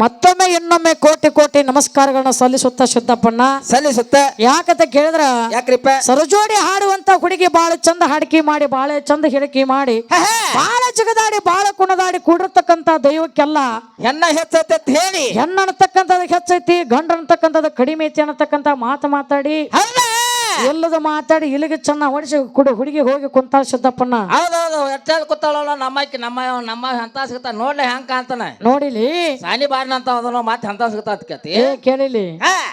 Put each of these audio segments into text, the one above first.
ಮತ್ತೊಮ್ಮೆ ಇನ್ನೊಮ್ಮೆ ಕೋಟಿ ಕೋಟಿ ನಮಸ್ಕಾರಗಳನ್ನ ಸಲ್ಲಿಸುತ್ತ ಶುದ್ಧಪ್ಪಣ್ಣ ಸಲ್ಲಿಸುತ್ತ? ಯಾಕಂತ ಕೇಳಿದ್ರ? ಯಾಕ್ರಿಪ್ಪ? ಸರಜೋಡಿ ಹಾಡುವಂತ ಹುಡುಗಿ ಬಾಳ ಚಂದ ಹಾಡಿಕೆ ಮಾಡಿ ಬಾಳ ಚಂದ ಹಿಡಕಿ ಮಾಡಿ ಬಾಳ ಜಗದಾಡಿ ಬಾಳ ಕುಣದಾಡಿ ಕೂಡಿರ್ತಕ್ಕಂತ ದೈವಕ್ಕೆಲ್ಲ ಹೆಣ್ಣ ಹೆಚ್ಚೈತೆ ಹೇಳಿ. ಹೆಣ್ಣ ಅನ್ನತಕ್ಕಂಥದ್ದು ಹೆಚ್ಚೈತಿ ಗಂಡ ಅನ್ನತಕ್ಕಂಥದ್ದು ಕಡಿಮೆ ಐತಿ ಅನ್ನತಕ್ಕಂಥ ಮಾತು ಮಾತಾಡಿ. ಎಲ್ಲದ ಮಾತಾಡಿ ಇಲ್ಲಿಗೆ ಚೆನ್ನ ಹೊಡಿಸಿ ಕುಡು ಹುಡುಗಿ ಹೋಗಿ ಕುಂತ ಸಿದ್ದಪ್ಪನ ಹೌದೌದು ಎಟ್ಟಾದ ಕೂತಾಳಲ್ಲ ನಮ್ಮಕ್ಕಿ ನಮ್ಮ ನಮ್ಮ ಹಂತ ಸಿಗ್ತಾ ನೋಡ್ಲಿ ಹೆಂಗ್ ಕಾಣ್ತಾನ. ನೋಡಿಲಿ. ಸಾನಿ ಬಾರಿನ ಅಂತ ಅದನ್ನ ಮತ್ತೆ ಹಂತ ಸಿಗ್ತಾ ಕೇಳಿಲಿ.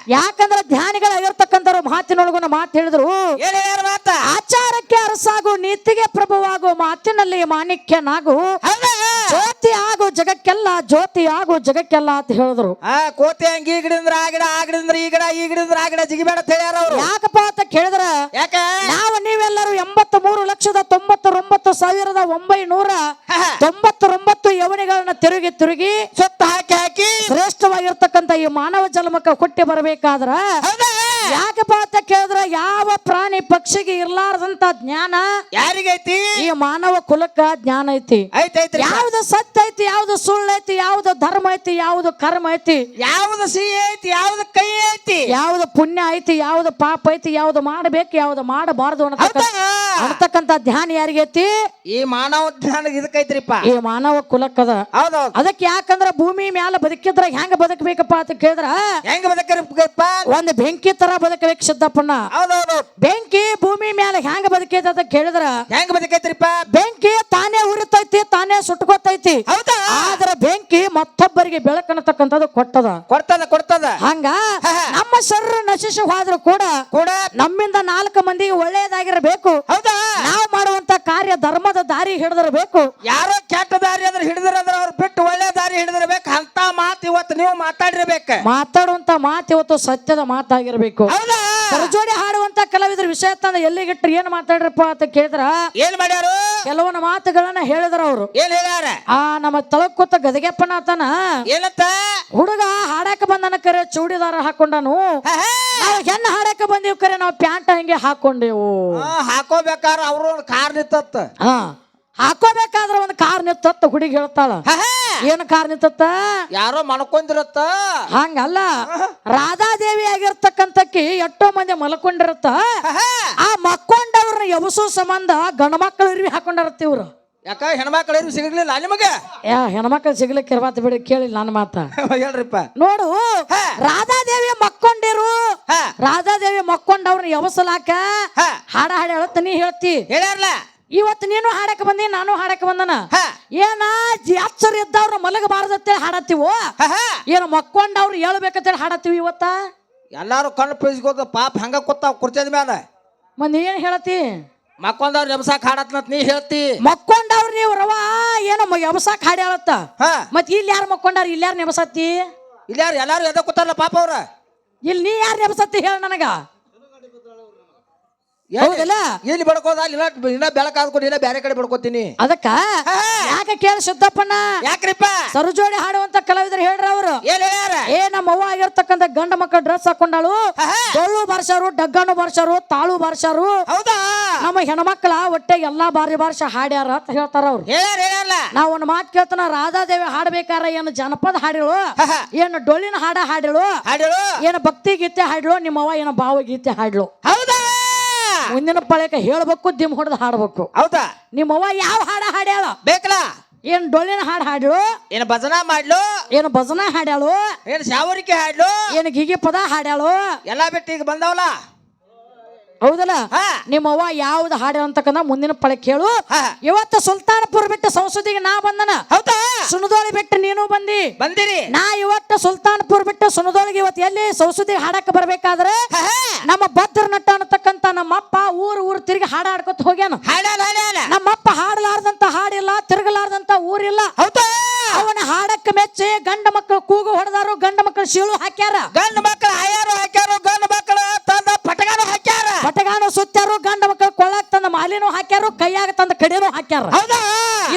ಯಾಕಂದ್ರ ಧ್ಯಾನಿಗಳಾಗಿರ್ತಕ್ಕಂಥವ್ರು ಮಾತಿನೊಳಗುನ ಮಾತು ಹೇಳಿದ್ರು ಆಚಾರಕ್ಕೆ ಅರಸಾಗು ನೀತಿಗೆ ಪ್ರಭುವಾಗು ಮಾತಿನಲ್ಲಿ ಮಾಣಿಕ್ಯನಾಗು ಜ್ಯೋತಿ ಆಗು ಜಗಕ್ಕೆಲ್ಲ ಜ್ಯೋತಿ ಆಗು ಜಗಕ್ಕೆಲ್ಲ ಅಂತ ಹೇಳಿದ್ರು. ಆ ಕೋತಿ ಹಂಗ ಈ ಗಿಡಂದ್ರ ಆ ಗಿಡ ಆ ಗಿಡಂದ್ರ ಈ ಗಿಡ ಈ ಗಿಡಂದ್ರ ಆ ಗಿಡ ಜಿಗಿಬೇಡ ಅಂತ ಹೇಳ್ಯಾರ ಅವ್ರು. ಯಾಕಪ್ಪ ಅಂತ ಕೇಳಿದ್ರ ಯಾಕ? ನಾವು ನೀವೆಲ್ಲರೂ ಎಂಬತ್ತ ಮೂರು ಲಕ್ಷದ ತೊಂಬತ್ತೊಂಬತ್ತು ಸಾವಿರದ ಒಂಬೈನೂರ ತೊಂಬತ್ತೊಂಬತ್ತು ಯವನಿಗಳನ್ನ ತಿರುಗಿ ತಿರುಗಿ ಸುತ್ತ ಹಾಕಿ ಹಾಕಿ. ಶ್ರೇಷ್ಠವಾಗಿರ್ತಕ್ಕಂಥ ಈ ಮಾನವ ಜನ್ಮಕ್ಕೆ ಹುಟ್ಟಿ ಬರಬೇಕಾದ್ರ ಯಾಕಪ್ಪ ಅಂತ ಕೇಳಿದ್ರ ಯಾವ ಪ್ರಾಣಿ ಪಕ್ಷಿಗೆ ಇರ್ಲಾರ್ದಂತ ಜ್ಞಾನ ಯಾರಿಗೈತಿ? ಈ ಮಾನವ ಕುಲಕ್ಕ ಜ್ಞಾನ ಐತಿ. ಐತೈತ್ರಿ ಯಾವ್ದು ಸತ್ಯ ಐತಿ ಯಾವ್ದು ಸುಳ್ಳು ಐತಿ ಯಾವ್ದು ಧರ್ಮ ಐತಿ ಯಾವ್ದು ಕರ್ಮ ಐತಿ ಯಾವ್ದು ಸಿಹಿ ಐತಿ ಯಾವ್ದು ಕೈ ಐತಿ? ಯಾವ್ದು ಪುಣ್ಯ ಐತಿ ಯಾವ್ದು ಪಾಪ ಐತಿ ಯಾವ್ದು ಮಾಡಬೇಕು ಯಾವ್ದು ಮಾಡಬಾರದು ಅನ್ನತಕ್ಕ ಹೌದಾ? ಧ್ಯಾನ ಯಾರಿಗೈತಿ ಈ ಮಾನವ ಜ್ಞಾನ ಇದಕ್ಕೈತ್ರಿಪ್ಪ ಈ ಮಾನವ ಕುಲಕ್ಕದ. ಹೌದೌದು ಅದಕ್ಕೆ ಯಾಕಂದ್ರ ಭೂಮಿ ಮ್ಯಾಲ ಬದುಕಿದ್ರ ಹೆಂಗ ಬದುಕಬೇಕಪ್ಪ ಅಂತ ಕೇಳಿದ್ರ ಹೆಂಗ ಬದಕರಿಪ್ಪ ಒಂದ್ ಬೆಂಕಿ ತರ ಬದುಕಬೇಕು ಸಿದ್ದಪ್ಪಣ್ಣ. ಹೌದೌದು ಬೆಂಕಿ ಭೂಮಿ ಮ್ಯಾಲ ಹೆಂಗ ಬದುಕೈತಿ ಅಂತ ಕೇಳಿದ್ರ ಹೆಂಗ ಬದಕೈತ್ರಿಪ್ಪ? ಬೆಂಕಿ ತಾನೇ ಉರಿತೈತಿ ತಾನೇ ಸುಟ್ಕೋತೈತಿ. ಹೌದಾ? ಆದ್ರ ಬೆಂಕಿ ಮತ್ತೊಬ್ಬರಿಗೆ ಬೆಳಕನ್ನತಕ್ಕಂಥದ್ದು ಕೊಟ್ಟದ. ಕೊಡ್ತದ ಕೊಡ್ತದ. ಹಂಗ ನಮ್ಮ ಶರೀರ ನಶಿಸಿ ಹೋದ್ರು ಕೂಡ ಕೂಡ ನಮ್ಮಿಂದ ನಾಲ್ಕು ಮಂದಿಗೆ ಒಳ್ಳೆಯದಾಗಿರಬೇಕು. ಹೌದಾ? ನಾವು ಮಾಡುವಂತ ಕಾರ್ಯ ಧರ್ಮದ ದಾರಿ ಹಿಡಿದಿರಬೇಕು. ಯಾರೋ ಕೆಟ್ಟ ದಾರಿ ಅಂದ್ರೆ ಹಿಡಿದ್ರಂದ್ರ ಅವ್ರು ಬಿಟ್ಟು ಒಳ್ಳೆ ದಾರಿ ಹಿಡಿದಿರಬೇಕು. ಅಂತ ಮಾತು ಇವತ್ತು ನೀವು ಮಾತಾಡಿರ್ಬೇಕು. ಮಾತಾಡುವಂತ ಮಾತು ಇವತ್ತು ಸತ್ಯದ ಮಾತಾಗಿರ್ಬೇಕು. ಹೌದಾ? ಸರಜೋಡಿ ಹಾಡುವಂತ ಕಲಾವಿದ್ರ ವಿಷಯ ತಂದ ಎಲ್ಲಿಗಿಟ್ರಿ ಏನ್ ಮಾತಾಡ್ರಪ್ಪ ಅಂತ ಕೇಳಿದ್ರ ಏನ್ ಮಾಡ್ಯಾರು? ಕೆಲವೊಂದು ಮಾತುಗಳನ್ನ ಹೇಳಿದ್ರ ಅವರು. ಏನ್ ಹೇಳ್ಯಾರ? ಆ ನಮ್ಮ ತಳಕೂತ ಗದಗೆಪ್ಪನಾತನ ಏನತ್ತ ಹುಡುಗ ಹಾಡಾಕ ಬಂದನ ಕರೆ ಚೂಡಿದಾರ ಹಾಕೊಂಡನು. ನಾವು ಹೆಣ್ಣು ಹಾಡಾಕ ಬಂದೀವಿ ಕರೆ ನಾವು ಪ್ಯಾಂಟ್ ಹಂಗೆ ಹಾಕೊಂಡೇವು. ಹಾಕೋಬೇಕಾದ್ರ ಹಾಕೋಬೇಕಾರ ಅವ್ರು ಒಂದು ಕಾರ್ ನಿತ್ತ ಹಾ ಹಾಕೋಬೇಕಾದ್ರ ಒಂದು ಕಾರ್ ನಿತ್ತತ್ತ ಹುಡುಗಿ ಹೇಳ್ತಾಳ. ಏನ್ ಕಾರಣ ನಿತ್ತತ್ತ ಯಾರೋ ಮಲ್ಕೊಂಡಿರತ್ತ? ಹಂಗಲ್ಲ. ರಾಧಾದೇವಿ ಆಗಿರ್ತಕ್ಕಂತಕ್ಕಿ ಎಷ್ಟೋ ಮಂದಿ ಮಲ್ಕೊಂಡಿರತ್ತ. ಆ ಮಕ್ಕೊಂಡವ್ರನ್ನ ಎಬಸೋ ಸಂಬಂಧ ಗಂಡ ಮಕ್ಕಳು ಇರ್ವಿ ಹಾಕೊಂಡಿರತ್ತ ಇವ್ರು. ಯಾಕ ಹೆಣ್ಮಕ್ಳು ಸಿಗಲಿಲ್ಲ ನಿಮಗೆ? ಯಾ ಹೆಣ್ಮಕ್ಳು ಸಿಗ್ಲಿಕ್ಕೆ ಇರ್ಬಾರ್ದು ಬಿಡಿ ಕೇಳಿ ನನ್ನ ಮಾತ. ಹೇಳ್ರಿಪ್ಪ. ನೋಡು ರಾಧಾದೇವಿ ಮಕ್ಕೊಂಡಿರು. ರಾಧಾದೇವಿ ಮಕ್ಕೊಂಡವ್ರನ್ನ ಎವಸಲಾಕ ಹಾಡ ಹಾಡ ಹಾಡಿ ಹೇಳತ್ತ ನೀ ಹೇಳ್ತಿ. ಹೇಳ್ಯಾರಲ್ಲ ಇವತ್ತು ನೀನು ಹಾಡಕ್ ಬಂದಿ ನಾನು ಹಾಡಕ್ ಬಂದನ? ಹಾ. ಏನ ಜಾತ್ಸರ ಇದ್ದವ್ರ ಮಲಗಬಾರ್ದತ್ತೇಳಿ ಹಾಡತ್ತೀವೋ. ಏನು ಮಕ್ಕೊಂಡವ್ರು ಹೇಳ್ಬೇಕಂತೇಳಿ ಹಾಡತ್ತೀವಿ ಇವತ್ತ? ಎಲ್ಲಾರು ಕಣ್ಣು ಪೀಸ್ಕೋತ ಪಾಪ ಹಂಗ ಕೂತಾವ ಕುರ್ಚದ ಮೇಲೆ ಮನ್ ಏನ್ ಹೇಳತಿ? ಮಕ್ಕೊಂದವ್ರು ಎಬ್ಸಾಕ್ ಹಾಡತ್ನಂತ ನೀ ಹೇಳ್ತಿ. ಮಕ್ಕೊಂಡವ್ರು ನೀವು ರವ ಏನೋ ಎಬ್ಸಾಕ್ ಹಾಡಿ ಹೇಳತ್ತ ಮತ್ ಇಲ್ಲಿ ಯಾರು ಮಕ್ಕೊಂಡಾರ ಇಲ್ಲಿ ಯಾರು ನೆಬಸತ್ತಿ? ಇಲ್ಲಾರು ಎಲ್ಲಾರು ಎದ ಕೂತಾರಲ್ಲ ಪಾಪ ಅವ್ರ? ಇಲ್ಲಿ ನೀ ಯಾರು ನೆಬಸತ್ತಿ ಹೇಳ ನನಗ? ಹೌದಲ್ಲ? ಎಲ್ಲಿ ಬಡ್ಕೋದ? ಅಲ್ಲಿ ಇನ್ನ ಇನ್ನ ಬೆಳಕಾದ್ಕೊಂಡು ಇನ್ನ ಬೇರೆ ಕಡೆ ಬಡ್ಕೋತೀನಿ. ಅದಕ್ಕ? ಯಾಕೆ ಕೇಳ ಸಿದ್ದಪ್ಪಣ್ಣ ಯಾಕ್ರಿಪ್ಪ? ಸರುಜೋಡಿ ಹಾಡುವಂತ ಕಲಾವಿದರು ಹೇಳ್ರ ಅವರು. ಏ ನಮ್ಮ ಅವ್ವ ಆಗಿರ್ತಕ್ಕಂಥ ಗಂಡ ಮಕ್ಕಳ ಡ್ರೆಸ್ ಹಾಕೊಂಡಾಳು. ಡೊಳ್ಳು ಬಾರ್ಸಾರು ಡಗ್ಗನು ಬಾರ್ಸಾರು ತಾಳು ಬಾರ್ಸಾರು ಹೌದಾ? ನಮ್ಮ ಹೆಣ್ಮಕ್ಳ ಒಟ್ಟೆ ಎಲ್ಲಾ ಬಾರಿ ಬಾರ್ಷ ಹಾಡ್ಯಾರ ಅಂತ ಹೇಳ್ತಾರ ಅವ್ರು. ನಾವ್ ಒಂದು ಮಾತು ಕೇಳ್ತಾನ ರಾಧಾದೇವಿ ಹಾಡ್ಬೇಕಾರ ಏನು ಜನಪದ ಹಾಡಿಳು. ಏನು ಡೊಳ್ಳಿನ ಹಾಡ ಹಾಡಿಳು? ಹಾಡಿಳು? ಏನು ಭಕ್ತಿ ಗೀತೆ ಹಾಡಿಳು? ನಿಮ್ಮವ್ವ ಏನು ಭಾವಗೀತೆ ಹೌದಾ? ಮುಂದಿನ ಪಳಕ ಹೇಳ್ಬೇಕು ದಿಮ್ ಹೊಡೆದು ಹಾಡ್ಬೇಕು. ಹೌದಾ? ನಿಮ್ಮವ್ವ ಯಾವ ಹಾಡ ಹಾಡ್ಯಾಳ? ಬೇಕಲ್ಲ? ಏನ್ ಡೊಳ್ಳಿನ ಹಾಡು ಹಾಡ್ಲು? ಏನ್ ಭಜನಾ ಮಾಡ್ಲು? ಏನ್ ಭಜನ ಹಾಡ್ಯಾಳು? ಏನ್ ಶಾವರಿಕೆ ಹಾಡ್ಲು? ಏನ್ ಗಿಗಿ ಪದ ಹಾಡ್ಯಾಳು? ಎಲ್ಲಾ ಬಿಟ್ಟು ಈಗ ಬಂದವಲ್ಲ? ಹೌದಲ್ಲ? ನಿಮ್ಮ ನಿಮ್ಮವ್ವ ಯಾವ್ದು ಹಾಡು ಅಂತಕ್ಕಂಥ ಮುಂದಿನ ಪಳಕ್ ಕೇಳು. ಇವತ್ತು ಸುಲ್ತಾನಪುರ ಬಿಟ್ಟು ಸಂಸದಿಗೆ ನಾ ಬಂದನ. ಹೌದಾ? ಸುನದೋಳಿ ಬಿಟ್ಟು ನೀನು ಬಂದಿ. ಬಂದಿರಿ. ನಾ ಇವತ್ತು ಸುಲ್ತಾನಪುರ ಬಿಟ್ಟು ಸುನದೋಳಿಗೆ ಇವತ್ತು ಎಲ್ಲಿ ಸಂಸದಿಗೆ ಹಾಡಕ್ಕೆ ಬರ್ಬೇಕಾದ್ರೆ. ನಮ್ಮ ಭದ್ರ ನಟ ಅನ್ನತಕ್ಕಂತ ನಮ್ಮಪ್ಪ ಊರು ಊರು ತಿರುಗಿ ಹಾಡ ಹಾಡ್ಕೊತ ಹೋಗ್ಯಾನ ನಮ್ಮಪ್ಪ ಹಾಡಲಾರ್ದಂತ ಹಾಡಿಲ್ಲ ತಿರುಗಲಾರ್ದಂತ ಊರಿಲ್ಲ. ಹೌದಾ? ಅವನ ಹಾಡಕ್ಕೆ ಮೆಚ್ಚಿ ಗಂಡ ಮಕ್ಕಳು ಕೂಗು ಹೊಡೆದಾರು ಗಂಡ ಮಕ್ಕಳು ಶೀಳು ಹಾಕ್ಯಾರ. ಗಂಡ ಮಕ್ಕಳು ಆಯಾರು ಹಾಕ್ಯಾರು ಸುತ್ತಾರು ಗಂಡ ಮಕ್ಕಳು ತಂದ ಹಾಕ್ಯಾರು ಕೈಯಾಗ ತಂದ ಕಡೆನೂ ಹಾಕ್ಯಾರ. ಹೌದಾ?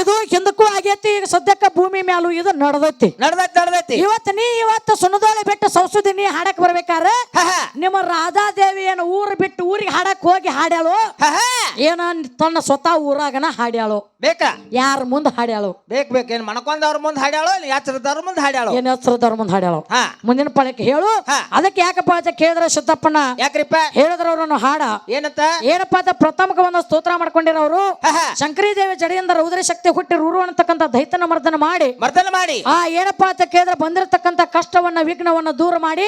ಇದು ಹಿಂದಕ್ಕೂ ಆಗೈತಿ ಈಗ ಸದ್ಯಕ್ಕ ಭೂಮಿ ಮ್ಯಾಲು ಇದು ನಡೆದೈತಿ. ನಡ್ದೈತಿ ನಡ್ದೈತಿ. ಇವತ್ತು ನೀ ಇವತ್ತು ಸುನದೋಳೆ ಬಿಟ್ಟು ಸೌಸುದಿ ನೀ ಹಾಡಕ್ ಹ. ನಿಮ್ಮ ರಾಧಾದೇವಿ ಏನು ಊರು ಬಿಟ್ಟು ಊರಿಗೆ ಹಾಡಕ್ ಹೋಗಿ ಹಾಡ್ಯಾಳು. ಏನ ತನ್ನ ಸ್ವತಃ ಊರಾಗನ ಹಾಡ್ಯಾಳು? ಬೇಕಾ? ಯಾರ ಮುಂದೆ ಹಾಡ್ಯಾಳು? ಬೇಕ್ ಬೇಕು. ಏನ್ ಮಣಕೊಂದವ್ರ ಮುಂದೆ ಹಾಡ್ಯಾಳು ಧರ್ಮ ಮುಂದೆ ಹಾಡ್ಯಾಳು? ಏನ್ ಹೆಸರದವ್ರ ಮುಂದೆ ಹಾಡ್ಯಾಳು? ಹಾ. ಮುಂದಿನ ಪಳಕ್ಕೆ ಹೇಳು. ಅದಕ್ಕೆ ಯಾಕಪ್ಪ ಅಂತ ಕೇಳಿದ್ರೆ ಸಿದ್ದಪ್ಪನ ಯಾಕ್ರಿಪ್ಪ? ಹೇಳಿದ್ರವ್ರನ್ನು ಹಾಡ. ಏನಂತ? ಏನಪ್ಪ ಅಂತ ಪ್ರಥಮಕ್ಕೆ ಒಂದು ಸ್ತೋತ್ರ ಮಾಡ್ಕೊಂಡಿರೋರು ಅವರು. ಶಂಕರಿ ದೇವಿ ಜಡೆಯಿಂದ ರೌದ್ರ ಶಕ್ತಿ ಹುಟ್ಟಿ ರೂರು ಅನ್ನತಕ್ಕಂಥ ದೈತನ ಮರ್ದನ ಮಾಡಿ ಮರ್ದನ ಮಾಡಿ. ಆ ಏನಪ್ಪ ಅಂತ ಕೇಳಿದ್ರೆ ಬಂದಿರತಕ್ಕಂಥ ಕಷ್ಟವನ್ನ ವಿಘ್ನವನ್ನ ದೂರ ಮಾಡಿ.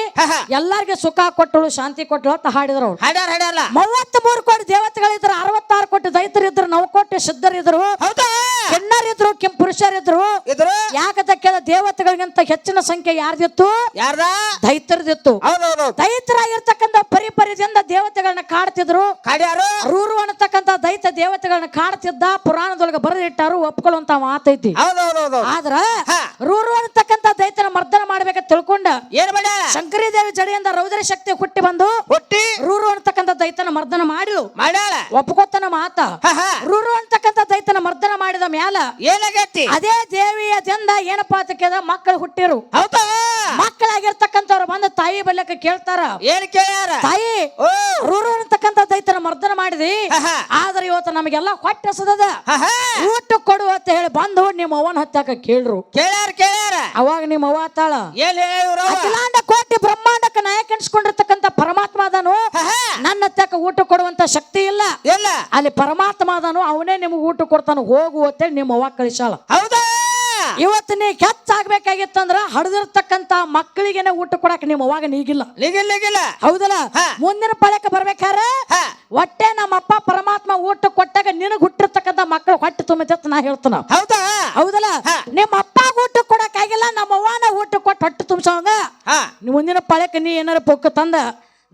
ಎಲ್ಲಾರ್ಗೆ ಸುಖ ಕೊಟ್ಟಳು ಶಾಂತಿ ಕೊಟ್ಟಳು ಅಂತ ಹಾಡಿದ್ರು ಅವ್ರು. ಹಾಡ್ಯಾರ ಮೂವತ್ತ್ ಮೂರು ಕೋಟಿ ದೇವತೆಗಳಿದ್ರು ಅರವತ್ತಾರು ಕೋಟಿ ದೈತರಿದ್ರು ನವ ಕೋಟಿ ಸಿದ್ಧರಿದ್ರು ಹೌದಾ? ಕೆಣ್ಣರಿದ್ರು ಕೆಂಪು ಪುರುಷರಿದ್ರು. ಇದ್ರು. ಯಾಕಂತ ಕೇಳ ದೇವತೆಗಳಿಗಿಂತ ಹೆಚ್ಚಿನ ಸಂಖ್ಯೆ ಯಾರ್ದಿತ್ತು? ಯಾರ್ದ? ದೈತರದಿತ್ತು ದೈತರ ದೈತರಾಗಿರ್ತಕ್ಕಂಥ ಪರಿಪರಿದಿಂದ ದೇವತೆಗಳನ್ನ ಕಾಡ್ತಿದ್ರು. ಕಾಡ್ಯಾರು? ರೂರು ಅನ್ನತಕ್ಕಂಥ ದೈತ ದೇವತೆಗಳನ್ನ ಕಾಡ್ತಿದ್ದ ಪುರಾಣದೊಳಗೆ ಬರೆದಿಟ್ಟಾರು ಒಪ್ಕೊಳ್ಳುವಂತ ಮಾತೈತಿ. ಹೌದೌದೌದು ಆದ್ರ. ರೂರು ಅಂತಕ್ಕಂತ ದೈತನ ಮರ್ದನ ಮಾಡ್ಬೇಕಂತ ತಿಳ್ಕೊಂಡ ಏನ್ ಬೇಡ ಶಂಕರಿ ದೇವಿ ಜಡೆಯಿಂದ ರೌದ್ರ ಶಕ್ತಿ ಹುಟ್ಟಿ ಬಂದು ಹುಟ್ಟಿ? ರೂರು ಅಂತಕ್ಕಂತ ದೈತನ ಮರ್ದನ ಮಾಡಿಳು. ಮಾಡ್ಯಾಳ? ಒಪ್ಕೋತನ ಮಾತ. ರೂರು ಅಂತಕ್ಕಂಥ ದೈತನ ಮರ್ದನ ಮಾಡಿದ ಮ್ಯಾಲ ಏನಾಗೈತಿ? ಅದೇ ದೇವಿಯ ದಿಂದ ಏನಪ್ಪಾ ಅಂತ ಕೇಳಿದ ಮಕ್ಕಳು ಹುಟ್ಟಿರು. ಹೌದಾ? ಮಕ್ಕಳಾಗಿರ್ತಕ್ಕಂಥವ್ರು ಬಂದು ತಾಯಿ ಬಲ್ಲಕ್ಕೆ ಕೇಳ್ತಾರ. ಏನ್ ಕೇಳ್ಯಾರ? ತಾಯಿ ರೂರು ಅಂತಕ್ಕಂಥ ದೈತನ ಮರ್ದನ ಮಾಡಿದಿ. ಆ. ಆದ್ರೆ ಇವತ್ತು ನಮಗೆಲ್ಲ ಹೊಟ್ಟೆ ಹಸದದ. ಊಟ ಕೊಡು ಅಂತ ಹೇಳಿ ಬಂದು ನಿಮ್ಮ ಅವನ ಹತ್ತಾಕ ಕೇಳ್ರು. ಕೇಳ್ಯಾರ ಕೇಳ್ಯಾರ? ಅವಾಗ ನಿಮ್ಮ ಅವ್ವ ತಾಳ ಅಖಿಲಾಂಡ ಕೋಟಿ ಬ್ರಹ್ಮಾಂಡಕ್ಕೆ ನಾಯಕ ಎನ್ಸ್ಕೊಂಡಿರ್ತಕ್ಕಂಥ ಪರಮಾತ್ಮ ಅದಾನು ನನ್ನ ಹತ್ತಾಕ ಊಟ ಕೊಡುವಂತ ಶಕ್ತಿ ಇಲ್ಲ. ಇಲ್ಲ. ಅಲ್ಲಿ ಪರಮಾತ್ಮ ಅದಾನು ಅವನೇ ನಿಮ್ಗೆ ಊಟ ಕೊಡ್ತಾನ ಹೋಗು ಅಂತೇಳಿ ನಿಮ್ಮ ಅವ್ವ ಕಳಿಸಾಳ. ಹೌದಾ? ಇವತ್ತು ನೀ ಕೆಚ್ಚಾಗ್ಬೇಕಾಗಿತ್ತಂದ್ರ ಹಡದಿರ್ತಕ್ಕಂತ ಮಕ್ಕಳಿಗೆನೆ ಊಟ ಕೊಡಕ್ ನಿಮ್ಮ ಅವಾಗ ನೀಗಿಲ್ಲ. ಹೌದಲ್ಲ. ಮುಂದಿನ ಪಳಕ ಬರ್ಬೇಕಾರ. ಹೊಟ್ಟೆ ನಮ್ಮಪ್ಪ ಪರಮಾತ್ಮ ಊಟ ಕೊಟ್ಟಾಗ ನಿನಗ್ ಹುಟ್ಟಿರ್ತಕ್ಕಂತ ಮಕ್ಕಳು ಹೊಟ್ಟೆ ತುಂಬ ಅಂತ ನಾ ಹೇಳ್ತಾನ. ಹೌದಾ? ಹೌದಲ್ಲ. ನಿಮ್ಮ ಅಪ್ಪ ಊಟ ಕೊಡಕ್ಕಾಗಿಲ್ಲ ನಮ್ಮ ಅವ್ವನ ಊಟ ಕೊಟ್ಟು ಹೊಟ್ಟೆ ತುಂಬಿಸೋಂಗ ಹಾ. ಮುಂದಿನ ಪಳಕ ನೀ ಏನಾರ ಪೊಕ್ಕ ತಂದ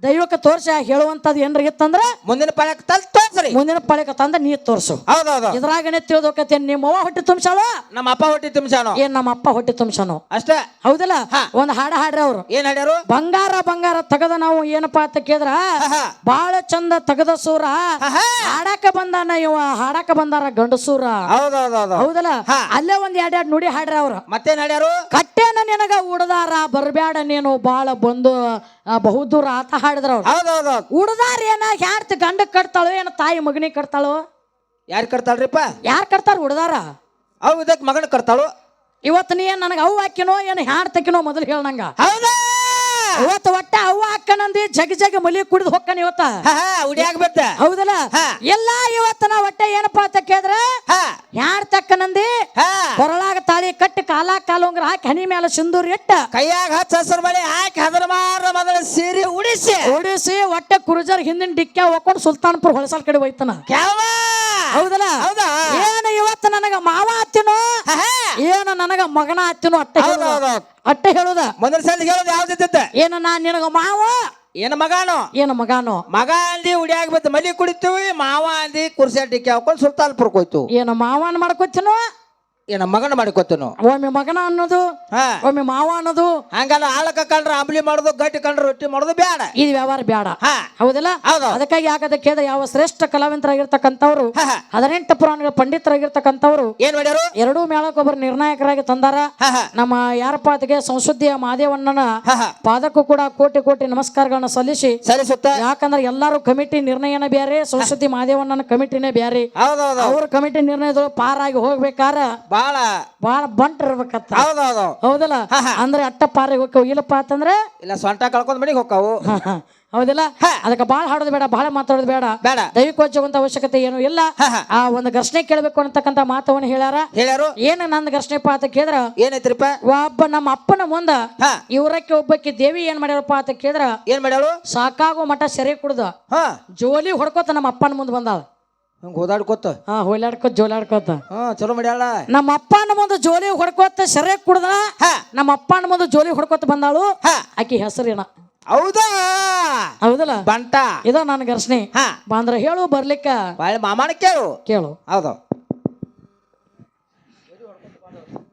ದೈವಕ್ಕೆ ತೋರ್ಸ ಹೇಳುವಂತದ್ದು ಏನ್ರಿ ಇತ್ತಂದ್ರ ಮುಂದಿನ ಪಳಕ ತಲ್ ತೋರ್ಸ್ರಿ. ಮುಂದಿನ ಪಳಕ ತಂದ ನೀ ತೋರ್ಸು. ಹೌದೌದು. ಇದ್ರಾಗನೆ ತಿಳಿದೋಕತೆ ನಿಮ್ಮ ಅವ್ವ ಹೊಟ್ಟೆ ತುಂಬಿಸಾಳ ನಮ್ಮ ಅಪ್ಪ ಹೊಟ್ಟಿ ತುಂಬಿಸಾನು ಏನ್ ನಮ್ಮ ಅಪ್ಪ ಹೊಟ್ಟೆ ತುಂಬಿಸಾನು ಅಷ್ಟೇ. ಹೌದಲ್ಲ? ಒಂದು ಹಾಡ ಹಾಡ್ರಿ ಅವ್ರು. ಏನ್ ಹಾಡ್ಯಾರು? ಬಂಗಾರ ಬಂಗಾರ ತಗದ ನಾವು ಏನಪ್ಪಾ ಅಂತ ಕೇಳಿದ್ರ. ಬಾಳ ಚಂದ ತಗದ ಸೂರ. ಹಾಡಕ ಬಂದಾನ ಇವ ಹಾಡಾಕ ಬಂದಾರ ಗಂಡಸೂರ ಹೌದೌದೌದು. ಹೌದಲ್ಲ? ಅಲ್ಲೇ ಒಂದ್ ಎರಡ್ ಎರಡ್ ನುಡಿ ಹಾಡ್ರಿ ಅವ್ರು. ಮತ್ತೇನ್ ಹಾಡ್ಯಾರು? ಕಟ್ಟೇನ ನಿನಗ ಉಡದಾರ ಬರ್ಬ್ಯಾಡ ನೀನು ಬಾಳ ಬಂದು ಬಹುದೂರ ಆತ ಹಾಡಿದ್ರ ಅವ್ರು ಉಡದಾರ ಏನ ಹ್ಯಾಡ್ತಿ ಗಂಡ ಕಟ್ತಾಳು ಏನ ತಾಯಿ ಮಗನಿಗೆ ಕಟ್ತಾಳೋ? ಯಾರು ಕರ್ತಾಳ್ರಿಪ್ಪ ಯಾರ್ ಕಟ್ತಾರ ಉಡದಾರ? ಅವ್ ಇದಕ್ ಮಗನ ಕರ್ತಾಳು ಇವತ್ತು ನೀ ಏನ್ ನನಗ ಅವು ಹಾಕಿನೋ ಏನು ಹ್ಯಾಡ್ ತಕ್ಕಿನೋ ಮೊದಲು ಹೇಳಂಗ ಹೌದಾ. ಇವತ್ತು ಒಟ್ಟ ಅವ್ವ ಅಕ್ಕನಂದಿ ಜಗ ಜಗ ಮಲಿ ಕುಡಿದು ಹೊಕ್ಕನ ಇವತ್ತ. ಉಡಿಯಾಗ ಬಿತ್ತ ಹೌದಲ್ಲ. ಎಲ್ಲ ಇವತ್ತ ನಾ ಒಟ್ಟ ಏನಪ್ಪಾ ಅಂತ ಕೇಳಿದ್ರ ಹಾ. ಯಾರ್ ತಕ್ಕನಂದಿ. ಕೊರಳಾಗ ತಾಳಿ ಕಟ್ಟಿ ಕಾಲ ಕಾಲುಂಗ್ರ ಹಾಕಿ ಹನಿ ಮೇಲೆ ಸಿಂಧೂರ್ ಇಟ್ಟ. ಕೈಯಾಗ ಹಚ್ಚ ಹಸರು ಬಳಿ ಹಾಕಿ ಹದರ ಮಾರ ಮೊದಲ ಸೀರೆ ಉಡಿಸಿ. ಉಡಿಸಿ ಒಟ್ಟೆ ಕುರುಜರ್ ಹಿಂದಿನ ಡಿಕ್ಕ ಹೋಗ್ಕೊಂಡು ಸುಲ್ತಾನ್ಪುರ್ ಹೊಳಸಲ್ ಕಡೆ ಹೋಯ್ತಾನ. ಕ್ಯಾವ? ಹೌದಲ್ಲ? ಹೌದಾ? ಏನು ಇವತ್ತು ನನಗ ಮಾವ ಹತ್ತಿನೋ ಹ. ಏನು ನನಗ ಮಗನ ಹತ್ತಿನೋ ಅಟ್ಟೆ ಹೇಳುದ. ಅಟ್ಟೆ ಹೇಳುದ. ಮೊದಲ ಸಲ ಹೇಳೋದು ಯಾವ್ದಿತ್ತ ಏನು ನಾನು ನಿನಗ ಮಾವ? ಏನು ಮಗಾನು? ಏನು ಮಗಾನೋ? ಮಗ ಅಂದಿ ಉಡಿಯಾಗಿ ಬಿತ್ತು ಮಲಿ ಕುಡಿತೀವಿ ಮಾವ ಅಂದಿ ಕುರ್ಸಿ ಅಡ್ಡಿಕೆ ಹಾಕೊಂಡು ಸುಲ್ತಾನ್ಪುರಕ್ಕೆ ಹೋಯ್ತು. ಏನು ಮಾವನ್ ಮಾಡ್ಕೊತೀನೋ? ಏನ ಮಗನ ಮಾಡಿಕೊತನು? ಒಮ್ಮೆ ಮಗನ ಅನ್ನೋದು ಹಾ. ಒಮ್ಮೆ ಮಾವ ಅನ್ನೋದು ಹಂಗಲ್ಲ ಆಳಕ ಕಂಡ್ರ ಅಂಬ್ಲಿ ಮಾಡೋದು ಗಟ್ಟಿ ಕಂಡ್ರ ರೊಟ್ಟಿ ಮಾಡೋದು ಬೇಡ ಇದು ವ್ಯವಹಾರ ಬೇಡ ಹಾ. ಹೌದಲ್ಲ? ಹೌದು. ಅದಕ್ಕಾಗಿ ಆಗದ ಕೇದ ಯಾವ ಶ್ರೇಷ್ಠ ಹ, ಹ. ಹದಿನೆಂಟು ಪುರಾಣಗಳ ಪಂಡಿತರಾಗಿರ್ತಕ್ಕಂಥವ್ರು ಏನ್ ಮಾಡ್ಯಾರು? ಎರಡೂ ಮೇಳಕ್ಕೊಬ್ಬರು ನಿರ್ಣಾಯಕರಾಗಿ ತಂದಾರ. ಹ, ಹ. ನಮ್ಮ ಯಾರಪ್ಪ ಅದಕ್ಕೆ ಸಂಸುದ್ದಿಯ ಮಾದೇವಣ್ಣನ ಹ, ಹ. ಪಾದಕ್ಕೂ ಕೂಡ ಕೋಟಿ ಕೋಟಿ ನಮಸ್ಕಾರಗಳನ್ನ ಸಲ್ಲಿಸಿ ಸರಿ ಸುತ್ತ ಯಾಕಂದ್ರೆ ಎಲ್ಲಾರು ಕಮಿಟಿ ನಿರ್ಣಯನ ಬೇರೆ ಸಂಸುದ್ದಿ ಮಾದೇವಣ್ಣನ ಕಮಿಟಿನೇ ಬೇರೆ ಹೌದೌದು. ಅವ್ರ ಕಮಿಟಿ ನಿರ್ಣಯದ ಪಾರಾಗಿ ಹೋಗ್ಬೇಕಾರ ಬಾಳ ಬಾಳ ಬಂಟ್ ಇರ್ಬೇಕತ್ತ ಹೌದೌದು. ಹೌದಲ್ಲ. ಅಂದ್ರೆ ಅಟ್ಟ ಪಾರಿ ಹೋಗ್ಕವು ಇಲ್ಲಪ್ಪ ಅಂತಂದ್ರೆ? ಇಲ್ಲ ಸೊಂಟ ಕಳ್ಕೊಂಡ್ ಮನೆಗೆ ಹೋಗ್ಕವು. ಹೌದಿಲ್ಲ? ಅದಕ್ಕೆ ಬಾಳ ಹಾಡೋದು ಬೇಡ ಬಹಳ ಮಾತಾಡೋದು ಬೇಡ. ಬೇಡ. ದೈವಿಕ ವಜ್ಜುವಂತ ಅವಶ್ಯಕತೆ ಏನು ಇಲ್ಲ. ಆ ಒಂದು ಘರ್ಷಣೆ ಕೇಳಬೇಕು ಅಂತಕ್ಕಂತ ಮಾತವನ್ನು ಹೇಳ್ಯಾರ. ಹೇಳ್ಯಾರು? ಏನ ನಂದು ಘರ್ಷಣೆ ಅಂತ ಕೇಳಿದ್ರ? ಏನೈತ್ರಿಪ್ಪ? ಒಬ್ಬ ನಮ್ಮ ಅಪ್ಪನ ಮುಂದ ಇವರಕ್ಕೆ ಒಬ್ಬಕ್ಕೆ ದೇವಿ ಏನ್ ಮಾಡ್ಯಾರಪ್ಪ ಅಂತ ಕೇಳಿದ್ರ? ಏನ್ ಮಾಡ್ಯಾಳು? ಸಾಕಾಗೋ ಮಠ ಸೆರೆ ಕುಡ್ದ. ಹಾ. ಜೋಲಿ ಹೊಡ್ಕೋತ ನಮ್ಮ ಅಪ್ಪನ ಮುಂದೆ ಬಂದಾಳ. ಹಂಗ ಓದಾಡ್ಕೊತ? ಹಾ ಹೋಲಾಡ್ಕೋತ ಜೋಲಾಡ್ಕೋತ. ಹಾ ಚಲೋ ಮಾಡ್ಯಾಳ. ನಮ್ಮ ಅಪ್ಪನ ಮುಂದೆ ಜೋಲಿ ಹೊಡ್ಕೋತ ಸೆರೆ ಕುಡ್ದ ಹಾ. ನಮ್ಮ ಅಪ್ಪನ ಮುಂದೆ ಜೋಲಿ ಹೊಡ್ಕೋತ ಬಂದಾಳು. ಹಾ. ಆಕಿ ಹೆಸರೇನ? ಹೌದಾ? ಹೌದಲ್ಲ? ಬಂಟ. ಇದ ನನ್ನ ಘರ್ಷಣೆ. ಹಾ. ಬಂದ್ರ ಹೇಳು ಬರ್ಲಿಕ್ಕ ಬಾಳೆ ಮಾಮಾನ ಕೇಳು. ಕೇಳು. ಹೌದು.